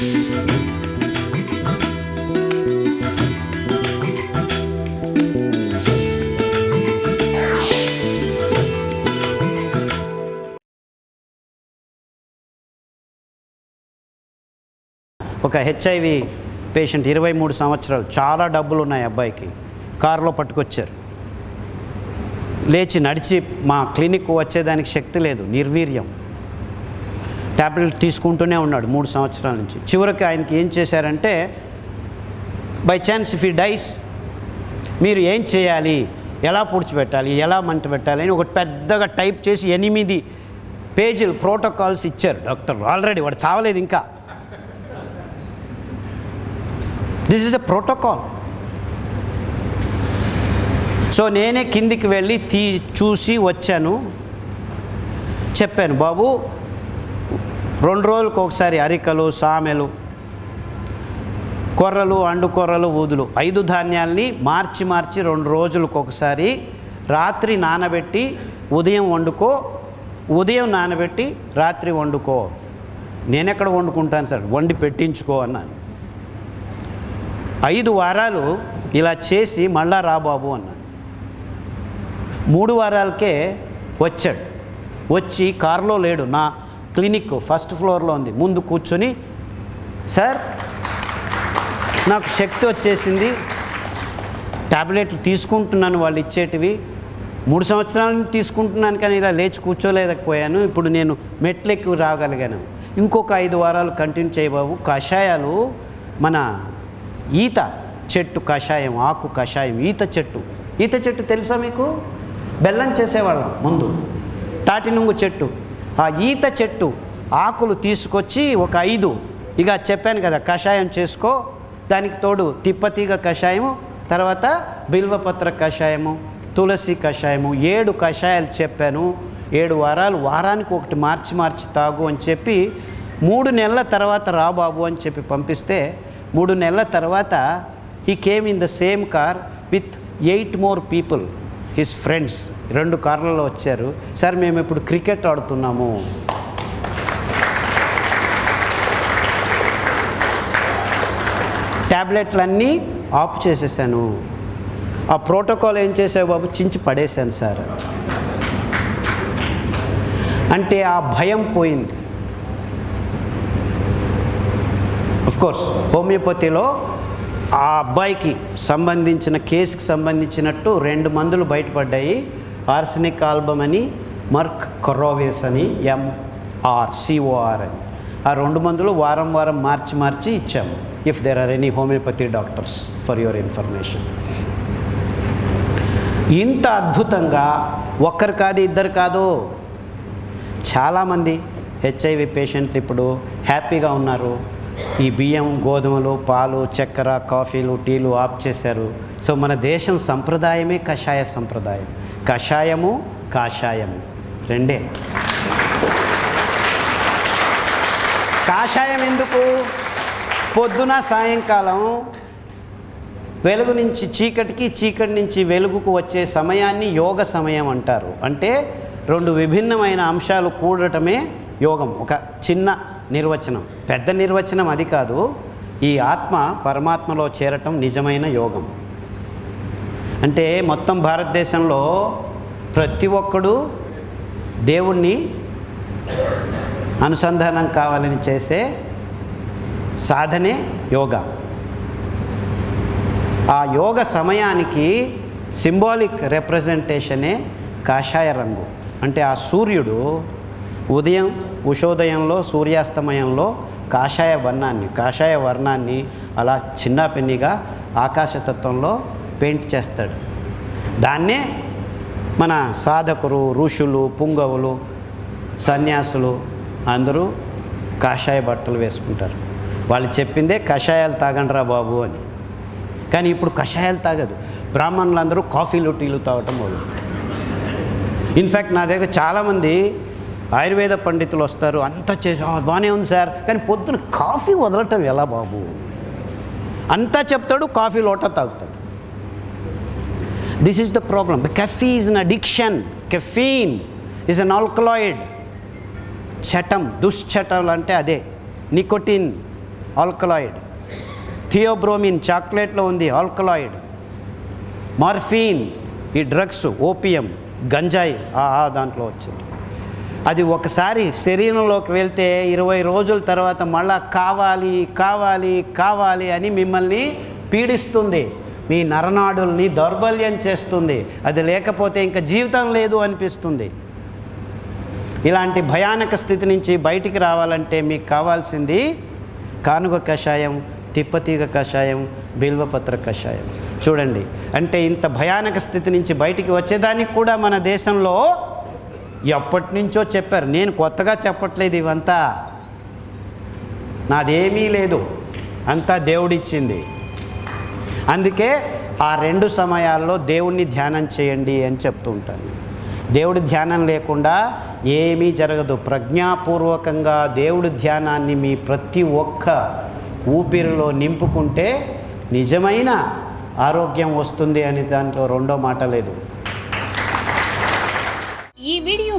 ఒక HIV patient ఇరవై మూడు సంవత్సరాలు. చాలా డబ్బులు ఉన్నాయి అబ్బాయికి. కారులో పట్టుకొచ్చారు. లేచి నడిచి మా క్లినిక్ వచ్చేదానికి శక్తి లేదు. నిర్వీర్యం. ట్యాబ్లెట్ తీసుకుంటూనే ఉన్నాడు మూడు సంవత్సరాల నుంచి. చివరికి ఆయనకి ఏం చేశారంటే బై ఛాన్స్ ఇఫ్ ఈ డైస్ మీరు ఏం చేయాలి? ఎలా పూడ్చిపెట్టాలి? ఎలా మంట పెట్టాలి? అని ఒకటి పెద్దగా టైప్ చేసి ఎనిమిది పేజీలు ప్రోటోకాల్స్ ఇచ్చారు డాక్టర్. ఆల్రెడీ వాడు చావలేదు ఇంకా. This is a protocol so నేనే కిందికి వెళ్ళి తీ చూసి వచ్చాను. చెప్పాను బాబు రెండు రోజులకు ఒకసారి అరికలు సామెలు కొర్రలు అండు కొర్రలు ఊదులు. ఐదు ధాన్యాల్ని మార్చి మార్చి రెండు రోజులకు ఒకసారి రాత్రి నానబెట్టి ఉదయం వండుకో ఉదయం నానబెట్టి రాత్రి వండుకో. నేనెక్కడ వండుకుంటాను సార్? వండి పెట్టించుకో అన్నాను. ఐదు వారాలు ఇలా చేసి మళ్ళా రా బాబు అన్నాను. మూడు వారాలకే వచ్చాడు. వచ్చి కారులో లేడు. నా క్లినిక్ ఫస్ట్ ఫ్లోర్లో ఉంది. ముందు కూర్చొని సార్ నాకు శక్తి వచ్చేసింది. టాబ్లెట్లు తీసుకుంటున్నాను వాళ్ళు ఇచ్చేటివి. మూడు సంవత్సరాల నుంచి తీసుకుంటున్నాను కానీ ఇలా లేచి కూర్చోలేకపోయాను. ఇప్పుడు నేను మెట్లెక్కి రాగలిగాను. ఇంకొక ఐదు వారాలు కంటిన్యూ చేయబాబు కషాయాలు మన ఈత చెట్టు కషాయం ఆకు కషాయం ఈత చెట్టు. ఈత చెట్టు తెలుసా మీకు? బెల్లం చేసేవాళ్ళం ముందు. తాటి నుంగు చెట్టు. ఆ ఈత చెట్టు ఆకులు తీసుకొచ్చి ఒక ఐదు. ఇక చెప్పాను కదా కషాయం చేసుకో దానికి తోడు తిప్పతీగ కషాయము తర్వాత బిల్వపత్ర కషాయము తులసి కషాయము ఏడు కషాయాలు చెప్పాను. ఏడు వారాలు వారానికి ఒకటి మార్చి మార్చి తాగు అని చెప్పి మూడు నెలల తర్వాత రా బాబు అని చెప్పి పంపిస్తే మూడు నెలల తర్వాత he came in the same car with eight more people his friends రెండు కార్లలో వచ్చారు. సార్ మేము ఇప్పుడు క్రికెట్ ఆడుతున్నాము. ట్యాబ్లెట్లన్నీ ఆఫ్ చేసేసాను. ఆ ప్రోటోకాల్ ఏం చేసావు బాబు? చించి పడేశాను సార్. అంటే ఆ భయం పోయింది. కోర్స్ హోమియోపతిలో ఆ అబ్బాయికి సంబంధించిన కేసుకి సంబంధించినట్టు రెండు మందులు బయటపడ్డాయి. ఆర్సనిక్ ఆల్బమ్ అని మర్క్ కొరోవేస్ అని ఎంఆర్ సిఓఆర్ అని. ఆ రెండు మందులు వారం వారం మార్చి మార్చి ఇచ్చాము. If there are any homeopathy doctors for your information ఇంత అద్భుతంగా ఒక్కరు కాదు ఇద్దరు కాదు. చాలామంది హెచ్ఐవి పేషెంట్లు ఇప్పుడు హ్యాపీగా ఉన్నారు. ఈ బియ్యం గోధుమలు పాలు చక్కెర కాఫీలు టీలు ఆఫ్ చేశారు. సో మన దేశం సంప్రదాయమే కషాయ సంప్రదాయం. కషాయము కాషాయము. రెండే. కాషాయం ఎందుకు? పొద్దున సాయంకాలం వెలుగు నుంచి చీకటికి చీకటి నుంచి వెలుగుకు వచ్చే సమయాన్ని యోగ సమయం అంటారు. అంటే రెండు విభిన్నమైన అంశాలు కూడటమే యోగం. ఒక చిన్న నిర్వచనం. పెద్ద నిర్వచనం అది కాదు. ఈ ఆత్మ పరమాత్మలో చేరటం నిజమైన యోగం. అంటే మొత్తం భారతదేశంలో ప్రతి ఒక్కడు దేవుణ్ణి అనుసంధానం కావాలని చేసే సాధనే యోగా. ఆ యోగ సమయానికి సింబాలిక్ రిప్రజెంటేషనే కాషాయ రంగు. అంటే ఆ సూర్యుడు ఉదయం ఉషోదయంలో సూర్యాస్తమయంలో కాషాయ వర్ణాన్ని కాషాయ వర్ణాన్ని అలా చిన్న పిన్నిగా ఆకాశతత్వంలో పెయింట్ చేస్తాడు. దాన్నే మన సాధకులు ఋషులు పుంగవులు సన్యాసులు అందరూ కాషాయ బట్టలు వేసుకుంటారు. వాళ్ళు చెప్పిందే కషాయాలు తాగండిరా బాబు అని. కానీ ఇప్పుడు కషాయాలు తాగదు. బ్రాహ్మణులందరూ కాఫీలు టీలు తాగటం మొదలు ఇన్ఫ్యాక్ట్ నా దగ్గర చాలామంది ఆయుర్వేద పండితులు వస్తారు. అంతా చేసి బాగానే ఉంది సార్. కానీ పొద్దున కాఫీ వదలటం ఎలా బాబు? అంతా చెప్తాడు కాఫీ లోట తాగుతాడు. This is the problem coffee is an addiction caffeine is an alkaloid చటం దుశ్చటం అంటే అదే. నికోటిన్ ఆల్కలాయిడ్ థియోబ్రోమిన్ చాక్లెట్లో ఉంది ఆల్కలాయిడ్ మార్ఫీన్ ఈ డ్రగ్స్ ఓపియం గంజాయి ఆ దాంట్లో వచ్చింది. అది ఒకసారి శరీరంలోకి వెళ్తే ఇరవై రోజుల తర్వాత మళ్ళా కావాలి కావాలి కావాలి అని మిమ్మల్ని పీడిస్తుంది. మీ నరనాడుల్ని దౌర్బల్యం చేస్తుంది. అది లేకపోతే ఇంకా జీవితం లేదు అనిపిస్తుంది. ఇలాంటి భయానక స్థితి నుంచి బయటికి రావాలంటే మీకు కావాల్సింది కానుగ కషాయం తిప్పతీగ కషాయం బిల్వపత్ర కషాయం. చూడండి. అంటే ఇంత భయానక స్థితి నుంచి బయటికి వచ్చేదానికి కూడా మన దేశంలో ఎప్పటి నుంచో చెప్పారు. నేను కొత్తగా చెప్పట్లేదు ఇవంతా. నాదేమీ లేదు. అంతా దేవుడిచ్చింది. అందుకే ఆ రెండు సమయాల్లో దేవుణ్ణి ధ్యానం చేయండి అని చెప్తూ ఉంటాను. దేవుడి ధ్యానం లేకుండా ఏమీ జరగదు. ప్రజ్ఞాపూర్వకంగా దేవుడి ధ్యానాన్ని మీ ప్రతి ఒక్క ఊపిరిలో నింపుకుంటే నిజమైన ఆరోగ్యం వస్తుంది అని దాంట్లో రెండో మాట లేదు ఈ వీడియో